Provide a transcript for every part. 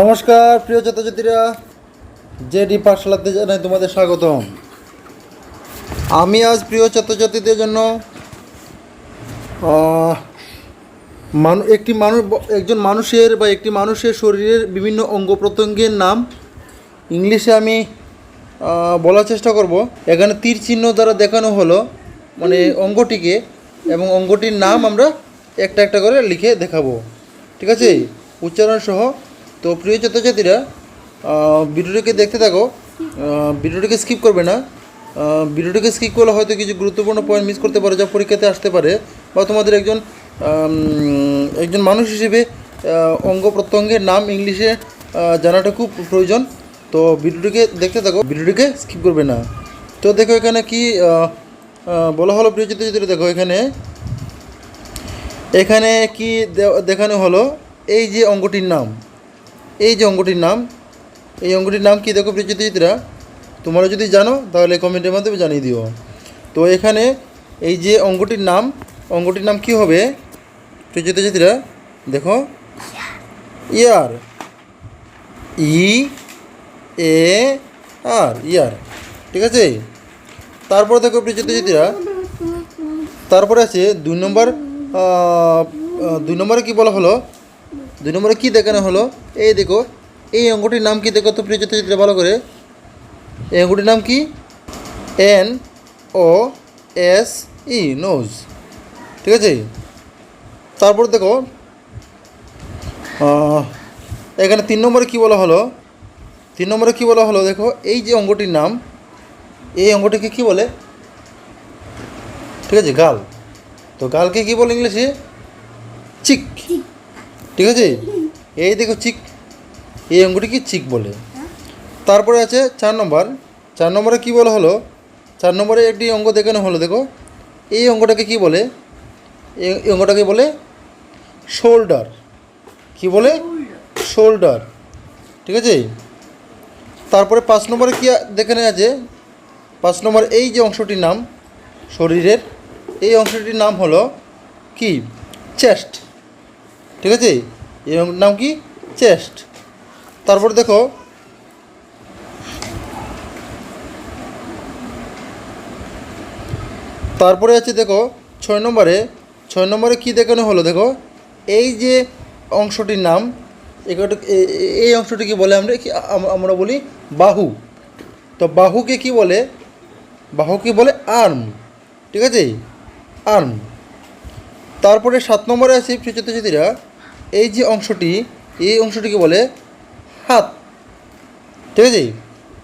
নমস্কার প্রিয় ছাত্রছাত্রীরা। জেডি পাঠশালাতে জানাই তোমাদের স্বাগতম। আমি আজ প্রিয় ছাত্রছাত্রীদের জন্য মানু একটি মানুষ একজন মানুষের বা একটি মানুষের শরীরের বিভিন্ন অঙ্গ প্রত্যঙ্গের নাম ইংলিশে আমি বলার চেষ্টা করব। এখানে তীর চিহ্ন দ্বারা দেখানো হলো মানে অঙ্গটিকে এবং অঙ্গটির নাম আমরা একটা একটা করে লিখে দেখাবো। ঠিক আছে? উচ্চারণ সহ তো প্রিয় ছাত্রছাত্রীরা ভিডিওটিকে দেখতে থাকো। ভিডিওটিকে স্কিপ করবে না। ভিডিওটিকে স্কিপ করলে হয়তো কিছু গুরুত্বপূর্ণ পয়েন্ট মিস করতে পারো যা পরীক্ষাতে আসতে পারে বা তোমাদের একজন একজন মানুষ হিসেবে অঙ্গ প্রত্যঙ্গের নাম ইংলিশে জানাটা খুব প্রয়োজন। তো ভিডিওটিকে দেখতে থাকো। ভিডিওটিকে স্কিপ করবে না। তো দেখো এখানে কি বলা হলো প্রিয় চিত্র দেখো এখানে। এখানে কি দেখানো হলো, এই যে অঙ্গটির নাম। এই যে অঙ্গটির নাম, এই অঙ্গটির নাম কি দেখো প্রিয় চিত্রা? তোমরা যদি জানো, তাহলে কমেন্টের মাধ্যমে জানিয়ে দিও। তো এখানে এই যে অঙ্গটির নাম অঙ্গটির নাম কি হবে? প্রিয় চিত্রা, দেখো। ইয়ার। ই, এ, আর, ইয়ার। ঠিক আছে? তারপরে দেখো প্রিয় চিত্রা। তারপরে আছে দুই নম্বর দুই নম্বরে কি বলা হলো? দুই নম্বরে কি দেখানো হলো? এই দেখো, এই অঙ্গটির নাম কি দেখো তো প্রিয় চিত্রে ভালো করে? এই অঙ্গটির নাম কি? N O S E nose ঠিক আছে? তারপর দেখো এখানে তিন নম্বরে কি বলা হলো? তিন নম্বরে কি বলা হলো? দেখো, এই যে অঙ্গটির নাম, এই অঙ্গটিকে কি বলে? ঠিক আছে, গাল। তো গালকে কি বলে ইংলিশে? চিক। ঠিক আছে? এই দেখো চিক। এই অঙ্গটিকে চিক বলে? তারপরে আছে চার নম্বর। চার নম্বরে কি বলা হলো? চার নম্বরে একটি অঙ্গ দেখানো হলো দেখো। এই অঙ্গটাকে কি বলে? এই এই অঙ্গটাকে বলে শোল্ডার। কি বলে? শোল্ডার। ঠিক আছে? তারপরে পাঁচ নম্বরে কি দেখানো আছে? পাঁচ নম্বর এই যে অংশটির নাম শরীরের এই অংশটির নাম হলো কি? চেস্ট। ঠিক আছে? এর নাম কি? চেস্ট। তারপর দেখো। তারপরে আছে দেখো, ছয় নম্বরে। ছয় নম্বরে কি দেখানো হলো দেখো? এই যে অংশটির নাম এই অংশটিকে বলে আমরা কি আমরা বলি বাহু। তো বাহুকে কি বলে? বাহুকে বলে আর্ম। ঠিক আছে? আর্ম। তারপরে সাত নম্বরে আছে ছাত্রছাত্রীরা এই যে অংশটি, এই অংশটিকে বলে হাত। ঠিক আছে?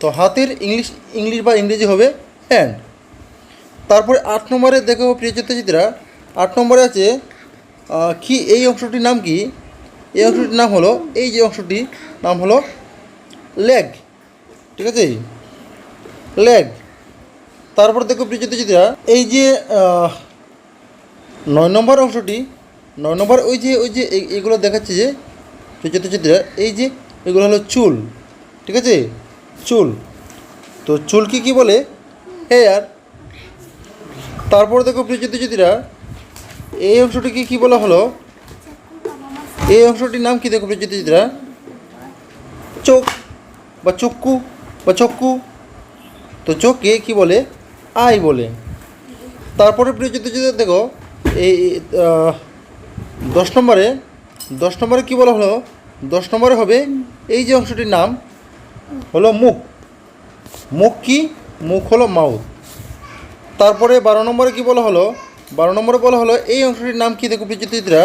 তো হাতের ইংলিশ ইংলিশ বা ইংরেজি হবে হ্যান্ড তারপরে আট নম্বরে দেখো প্রিয় ছাত্রছাত্রীরা আট নম্বরে আছে কি এই অংশটির নাম কি? এই অংশটির নাম হলো, এই যে অংশটি নাম হলো লেগ ঠিক আছে? লেগ তারপর দেখো প্রিয় ছাত্রছাত্রীরা এই যে নয় নম্বর অংশটি নয় নম্বর ওই যে ওই যে এই- এইগুলো দেখাচ্ছে যে ছাত্রছাত্রীরা এই যে এগুলো হলো চুল, ঠিক আছে? চুল। তো চুলকে কি বলে? হেয়ার তারপর দেখো প্রিয় ছাত্রছাত্রীরা এই অংশটিকে কি বলা হলো? এই অংশটির নাম কি দেখো প্রিয় ছাত্রছাত্রীরা চোখ বা চক্ষু বা চক্ষু। তো চোখকে কি বলে? আই বলে। তারপরে প্রিয় ছাত্রছাত্রীরা দেখো, এই দশ নম্বরে দশ নম্বরে কী বলা হলো? দশ নম্বরে হবে এই যে অংশটির নাম হলো মুখ। মুখ কি? মুখ হলো মাউথ। তারপরে বারো নম্বরে কি বলা হলো? বারো নম্বরে বলা হলো এই অংশটির নাম কি? দেখো বিচিত্রা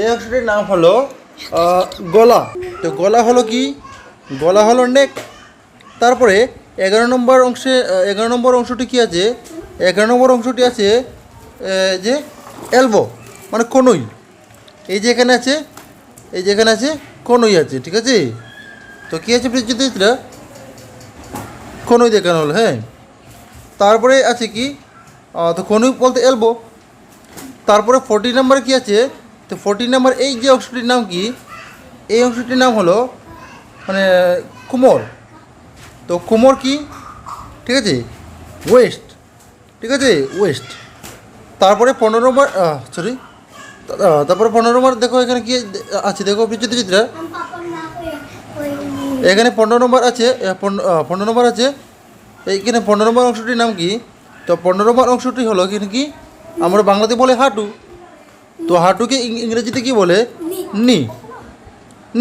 এই অংশটির নাম হলো গলা। তো গলা হলো কি? গলা হলো নেক। তারপরে এগারো নম্বর অংশে এগারো নম্বর অংশটি কি আছে? এগারো নম্বর অংশটি আছে যে এলবো মানে কনুই। এই যে এখানে আছে, এই যে এখানে আছে, কনুই আছে, ঠিক আছে? তো কী আছে বিচিত্রা কনুই দেখানো হলো হ্যাঁ? তারপরে আছে কি? তো কনুই বলতে এলবো। তারপরে ফোরটি নাম্বার কি আছে? তো ফোরটি নাম্বার এই যে অংশটির নাম কি? এই অংশটির নাম হলো মানে কুমোর। তো কুমোর কি? ঠিক আছে? ওয়েস্ট। ঠিক আছে? ওয়েস্ট। তারপরে পনেরো নম্বর সরি তারপরে পনেরো নম্বর দেখো এখানে কি আছে, দেখো বিচিত্র চিত্রা এখানে পনেরো নম্বর আছে পনেরো নম্বর আছে, এইখানে পনেরো নম্বর অংশটির নাম কি? তো পনেরো নম্বর অংশটি হলো এখানে কি? আমরা বাংলাতে বলে হাঁটু। তো হাঁটুকে ইংরেজিতে কি বলে? নি।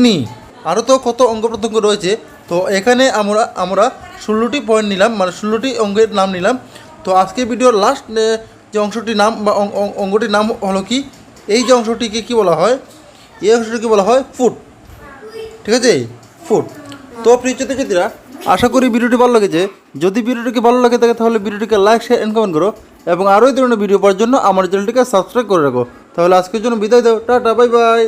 নি। আরও তো কত অঙ্গ প্রত্যঙ্গ রয়েছে, তো এখানে আমরা আমরা ষোলোটি পয়েন্ট নিলাম মানে ষোলোটি অঙ্গের নাম নিলাম। তো আজকে ভিডিওর লাস্ট যে অংশটির নাম বা অঙ্গটির নাম হলো কি? এই যে অংশটিকে কী বলা হয়? এই অংশটিকে বলা হয় ফুট ঠিক আছে? ফুট তো প্রিয় ছাত্রছাত্রীরা, আশা করি ভিডিওটি ভালো লেগেছে। যদি ভিডিওটিকে ভালো লাগে থাকে, তাহলে ভিডিওটিকে লাইক শেয়ার এন্ড কমেন্ট করো। এবং আরও এই ধরনের ভিডিও পাওয়ার জন্য আমার চ্যানেলটিকে সাবস্ক্রাইব করে রাখো। তাহলে আজকের জন্য বিদায় দাও। Tata bye bye